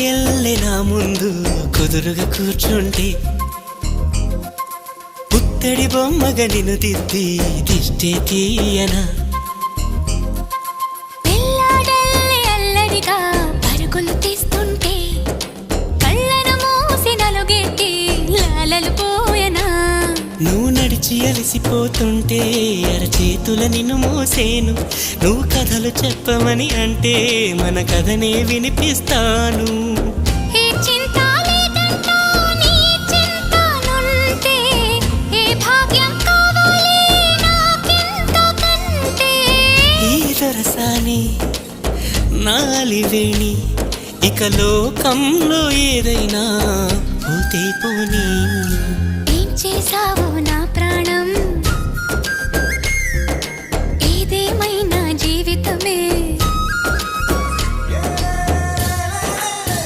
ఎల్లె నా ముందు కుదురుగా కూర్చుంటే పుత్తడి బొమ్మగా నిన్ను దిద్ది దిష్టి తీయనా. అల్లరిగా తీస్తుంటే కళ్ళను మూసి నలుగెట్టి లాలలు పో నడిచి అలసిపోతుంటే అరచేతుల నిన్ను మోసేను. నువ్వు కథలు చెప్పమని అంటే మన కథనే వినిపిస్తాను. దొరసాని నాలివేణి ఇక లోకంలో ఏదైనా పోతే పోనీ